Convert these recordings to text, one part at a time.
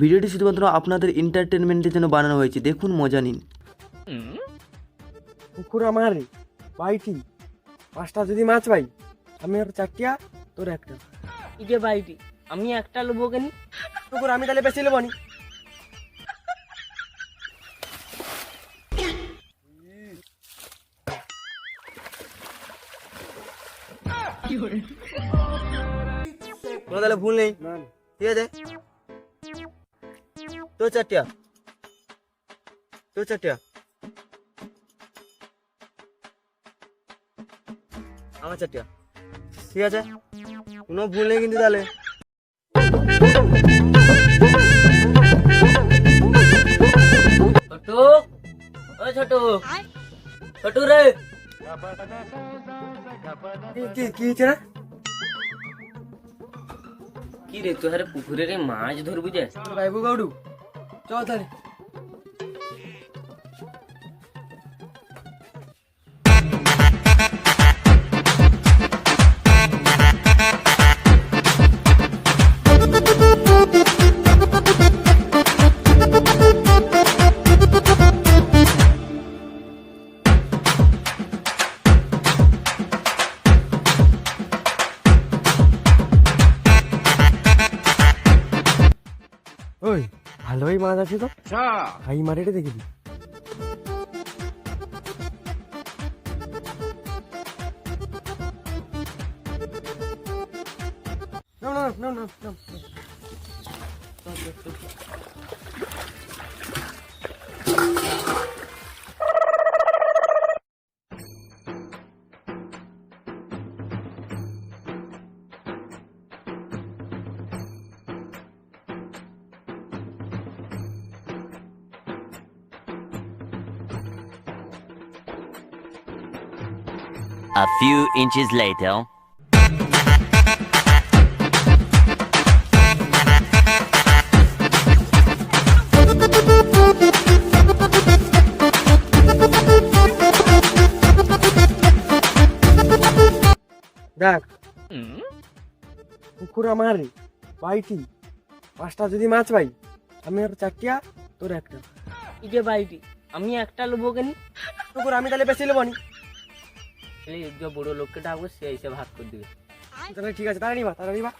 ভিডিওটি শুধুমাত্র আপনাদের এন্টারটেনমেন্টের জন্য বানানো হয়েছে। দেখুন মজা নিন। পুকুর আমার বাইটি। পাঁচটা যদি মাছ পাই আমি আর চারটিয়া তোর একটা। এই যে বাইটি? আমি একটা লোবো কেন? পুকুর আমি তাহলে বেশি নেব নি। তাহলে ভুল নেই। ঠিক আছে? তোর চারটিয়া তোর চারটিয়া আমার চারটিয়া ঠিক আছে কোনো ভুল নেই কিন্তু তাহলে ছোট ও ছোট ছোট রে কি- কি কি হয়েছে না কি রে তুই হারে পুকুরে রে মাছ ধরবু যে তোর ভাইবু গাউডু ચૌધરી ভালোই মাছ আছে তো। হাই মারেটে দেখবি No, no, no, no, no. A few inches later. দেখ। পুকুর আমার বাইটি। পাঁচটা যদি মাছ পাই আমি আর চারটিয়া তোর একটা। এই যে বাড়িটি আমি একটা লোবো কেন? পুকুর আমি তাহলে বেশি নেব নি। যে বড় লোককে ডাকবো সে এসে ভাগ করে দিবে ঠিক আছে তাড়াতাড়ি বা তাড়াতাড়ি বা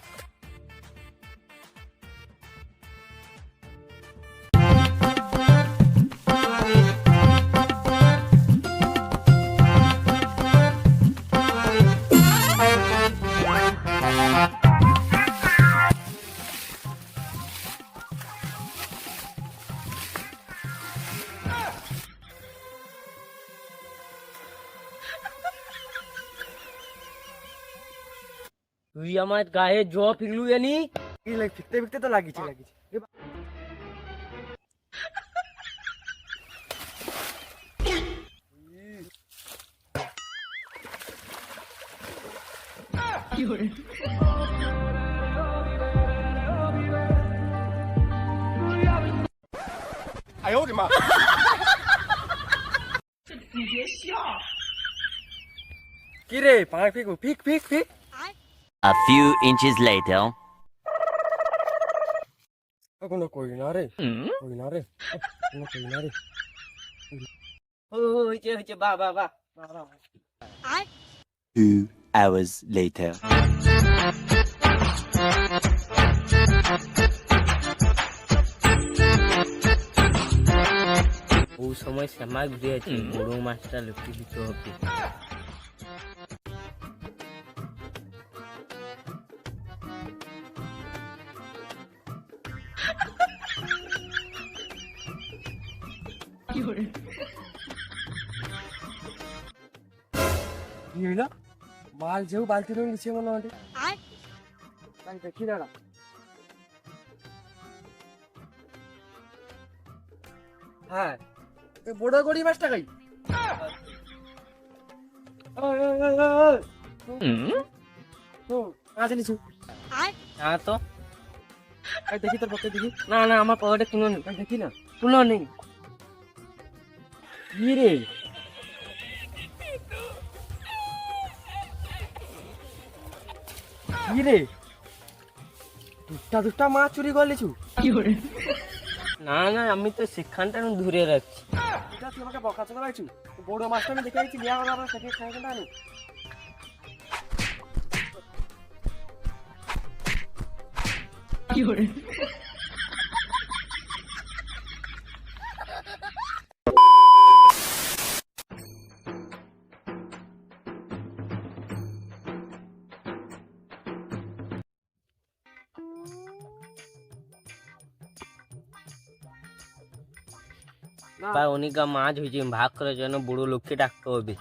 তুই আমার গায়ে জ ফিরলু জানি কি লাগ ফিরতে ফিরতে তো লাগিয়েছে লাগিয়েছে এ বা- কি রে পাঁচ ফিক ফিক ফিক ফিক A few inches later. কোনো কই না রে কই না রে কোনো কই না রে ও হয়েছে হয়েছে বা বা বা Two hours later. ও সময় শ্যামা ঘুরে আছে বড় মাছটা লুকিয়ে দিতে হবে কি হইল? মাল যেও বালতি রয়ে নিচে মনে হয়। তাই দেখি দাঁড়া? হ্যাঁ এ বড় গড়ি মাছটা খাই। ও, আছে নিচু হ্যাঁ তো। দেখি তোর পক্ষে দেখি। না না আমার পকেটে কোনো নেই। দেখি না কোনো নেই। কি রে? কি রে? দুটা দুটা মাছ চুরি করলিছু না না আমি তো সেখানটা দূরে রাখছি। এটা তুই আমাকে বড় মাছটা আমি দেখে আইছি বিয়া করার সেটি খাই না আমি না। বা অনেক মাছ হয়েছে ভাগ করার জন্য বড় লোককে ডাকতে হবে।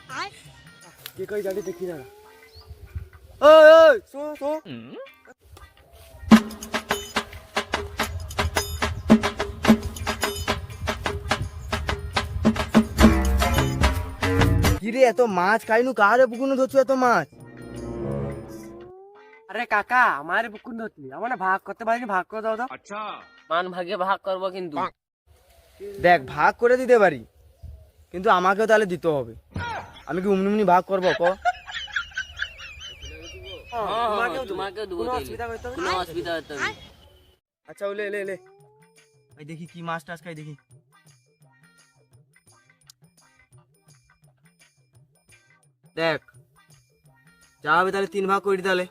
কি কই গাড়ি দেখি না। ওই ওই শো শো কিরে এত মাছ খাইনু কারে পুকুনো ধরছু এত মাছ? আরে কাকা আমার বুকুন ধরতি আমার ভাগ করতে পারিনি ভাগ করে দাও তো। মান ভাগে ভাগ করব কিন্তু। দেখ ভাগ করে দিতে পারি কিন্তু আমাকেও তাহলে দিতে হবে। আমি কি উমনি ভাগ করব ক? হ্যাঁ, হ্যাঁ, তোমাকেও দেবো। কোনো অসুবিধা হতে। আচ্ছা ওলে লে লে এই দেখি কি মাছ টাছ খাই দেখি। দেখ যা হবে তাহলে তিন ভাগ করি তাহলে।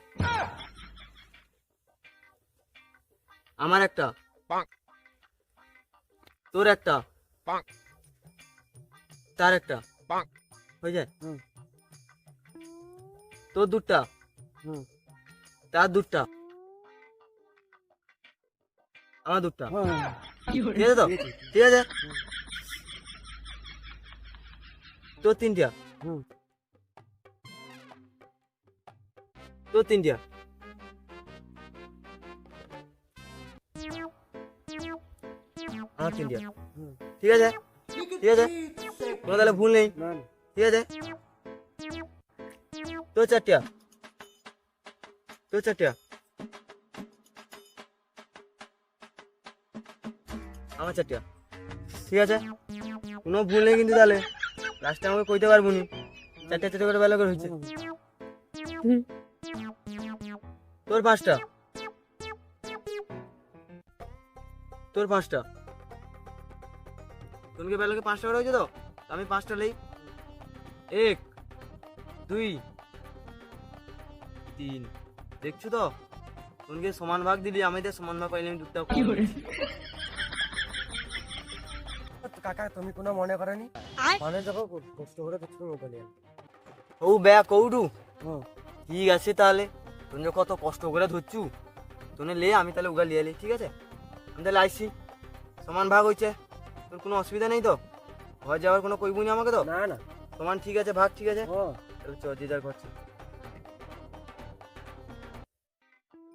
আমার একটা। তোর একটা। তার একটা। হয়ে যায়? হুম। তোর দুটা। হুম। তার দুটা। আমার দুটা। হ্যাঁ। ঠিক আছে তো? ঠিক আছে? তোর তিনটা। তোর তিনটা আমার তিনটা হুম। ঠিক আছে? ঠিক আছে? কোনো তাহলে ভুল নেই। না না। ঠিক আছে? আমার ঠিক আছে? কোনো ভুল নেই কিন্তু তাহলে। লাস্টে আমাকে কইতে পারব নি। চারটা চারটা করে বেলা করে হচ্ছে তোর পাঁচটা। তোর পাঁচটা। তোমাকে বেলাকে পাঁচটা করে হয়েছে তো? আমি পাঁচটা নেই। এক দুই তিন। দেখছ তো? তোমাকে সমান ভাগ দিলি আমাদের সমান ভাগ পাইলে আমি দুধটা। কাকা তুমি কোনো মনে করনি? মানে দেখো কষ্ট করে কিছু মোবাইল ও ব্যা কৌডু। হুম। ঠিক আছে তাহলে। তুমি কত কষ্ট করে ধরছু? তুমি লে আমি তাহলে উগা লিয়ে ঠিক আছে? আমি তাহলে আইসি সমান ভাগ হয়েছে তোর কোনো অসুবিধা নেই তো? ঘর যাওয়ার কোনো কইবুনি আমাকে তো? না না। সমান ঠিক আছে ভাগ ঠিক আছে? চ যে যার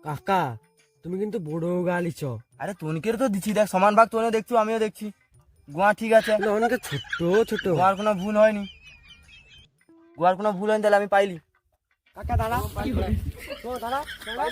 কাকা তুমি কিন্তু বড় গালিছ আরে তোনকের তো দিচ্ছি দেখ সমান ভাগ তোনে দেখছ আমিও দেখছি। গোয়া ঠিক আছে। অনেক ছোট ছোট গোয়ার কোনো ভুল হয়নি। গোয়ার কোনো ভুল হয়নি তাহলে আমি পাইলি। কাকা দাঁড়া তো দাঁড়া দাঁড়া